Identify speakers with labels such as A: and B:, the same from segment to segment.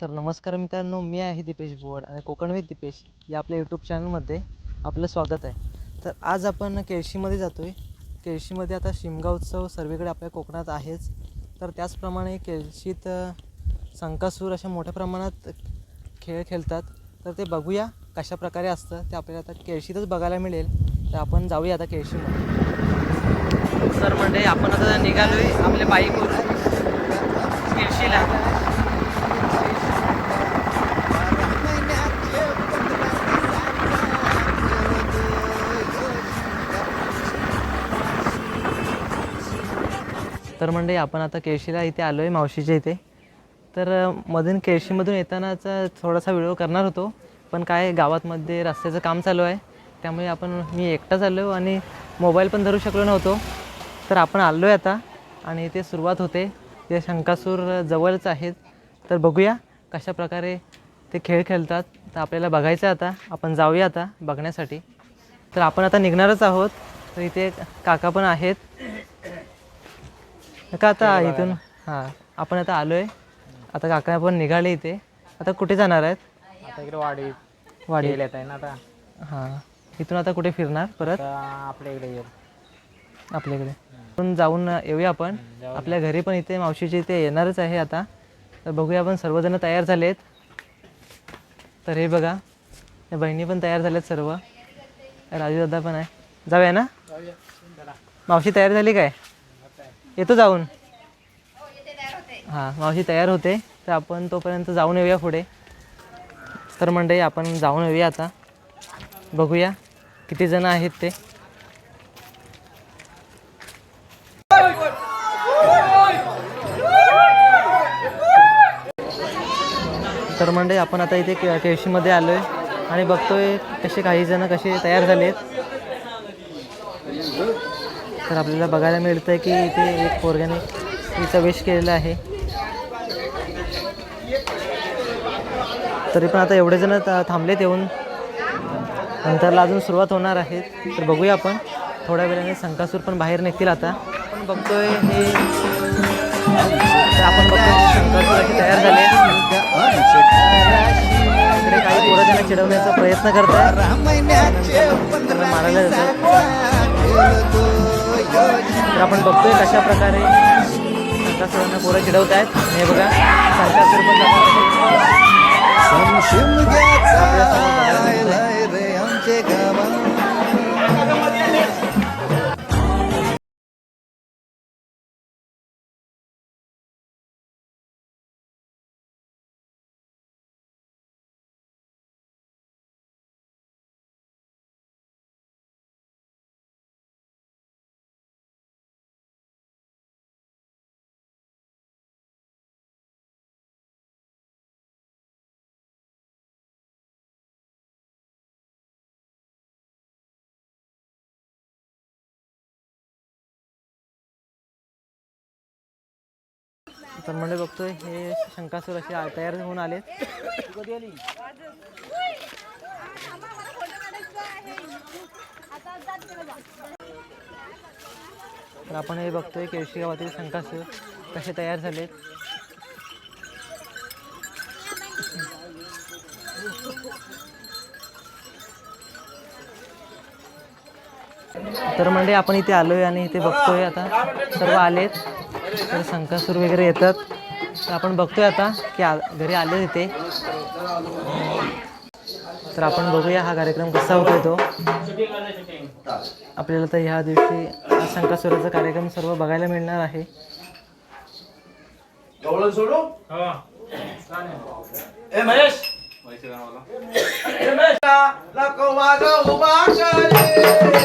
A: तर नमस्कार मित्रांनो मी आहे दीपेश बोवड आणि कोकण विथ दीपेश या आपल्या यूट्यूब चॅनलमध्ये आपलं स्वागत आहे. तर आज आपण केळशीमध्ये जातो आहे केळशीमध्ये आता शिमगा उत्सव सर्वीकडे आपल्या कोकणात आहेच. तर त्याचप्रमाणे केळशीत संकासूर अशा मोठ्या प्रमाणात खेळ खेळतात. तर ते बघूया कशा प्रकारे असतं. ते आपल्याला आता केळशीतच बघायला मिळेल. तर आपण जाऊया आता केळशीमध्ये. सर म्हणजे आपण आता निघालो आहे आपल्या बाईकवरून केळशीला तर म्हणजे आपण आता केळशीला इथे आलो आहे मावशीच्या इथे. तर मधून केळशीमधून येतानाचा थोडासा व्हिडिओ करणार होतो पण काय गावातमध्ये रस्त्याचं काम चालू आहे त्यामुळे आपण मी एकटाच आलो आणि मोबाईल पण धरू शकलो नव्हतो. तर आपण आलो आहे आता आणि इथे सुरुवात होते. ते शंकासूर जवळच आहेत. तर बघूया कशा प्रकारे ते खेळ खेळतात. तर आपल्याला बघायचं आहे आता. आपण जाऊया आता बघण्यासाठी. तर आपण आता निघणारच आहोत. तर इथे काका पण आहेत. का आता इथून हां आपण आता आलो आहे आता काका पण निघाले इथे. आता कुठे जाणार आहेत?
B: आता इकडे वाडी
A: वाडी.
B: येत आहे ना आता.
A: हां इथून आता कुठे फिरणार परत?
B: आपल्या इकडे येईल.
A: आपल्याकडे. पण जाऊन येऊया आपण. आपल्या घरी पण इथे मावशीच्या इथे येणारच आहे आता. तर बघूया आपण सर्वजण तयार झालेत. तर हे बघा या बहिणी पण तयार झाल्यात सर्व. राजू दादा पण आहे. जाऊया ना? मावशी तयार झाली काय? येतो जाऊन. हां मावशी तयार होते. तर आपण तोपर्यंत जाऊन येऊया पुढे. तर मंडळी आपण जाऊन येऊया आता. बघूया किती जण आहेत ते. तर म्हणजे आपण आता इथे के केळशीमध्ये आलो आहे आणि बघतोय कसे काही जण कसे तयार झालेत. तर आपल्याला बघायला मिळतं आहे की इथे एक पोरग्याने तिचा वेश केलेला आहे. तरी पण आता एवढे जण थांबलेत येऊन. नंतरला अजून सुरुवात होणार आहे. तर बघूया आपण. थोड्या वेळाने संकासूर पण बाहेर निघतील आता. आपण बघतोय हे आपण बघतोय संकासूर असे तयार झाले इकडे काही पोरं त्यांना चिडवण्याचा प्रयत्न करतात मारायला तर आपण बघतोय कशा प्रकारे संकासुरांना पोरं चिडवत आहेत हे बघा संकासूर पण जातात. तर म्हणजे बघतोय हे शंकासूर असे तयार होऊन आले? तर आपण हे बघतोय केळशी गावातील शंकासूर कसे तयार झालेत. तर म्हणजे आपण इथे आलोय आणि इथे बघतोय आता सर्व आलेत. तर शंकासूर वगैरे येतात. तर आपण बघतोय आता की आ घरी आले तिथे. तर आपण बघूया हा कार्यक्रम कसा होतोय तो. आपल्याला तर ह्या दिवशी शंकासुराचा कार्यक्रम सर्व बघायला मिळणार आहे.
C: Hare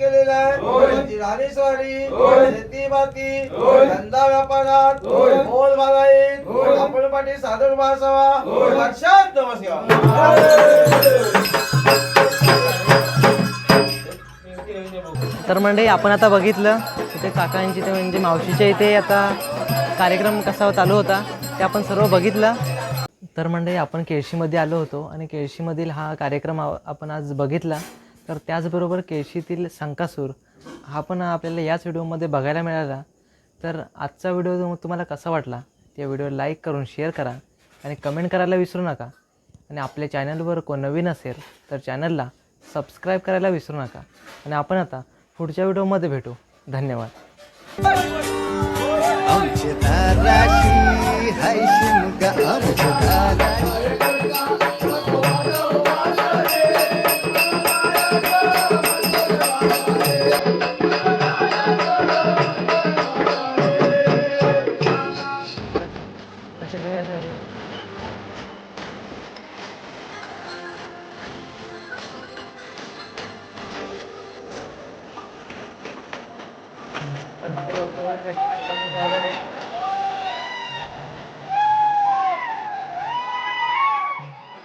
C: केलेला आहे. त्यांची राणी स्वारी शेती माती धंदा व्यापारात मोल मालाईत आपण पाठी साधन वर्षात नमस्कार.
A: तर म्हणजे आपण आता बघितलं इथे काकांची ते म्हणजे मावशीच्या इथे आता कार्यक्रम कसा चालू होता ते आपण सर्व बघितलं. तर म्हणजे आपण केळशीमध्ये आलो होतो आणि केळशीमधील हा कार्यक्रम आपण आज बघितला. तर त्याचबरोबर केळशीतील संकासूर हा पण आपल्याला याच व्हिडिओमध्ये बघायला मिळाला. तर आजचा व्हिडिओ तुम्हाला कसा वाटला? त्या व्हिडिओ लाईक करून शेअर करा आणि कमेंट करायला विसरू नका. आणि आपल्या चॅनलवर कोण नवीन असेल तर चॅनलला सबस्क्राईब करायला विसरू नका. आणि आपण आता पुढच्या व्हिडिओमध्ये भेटू. धन्यवाद.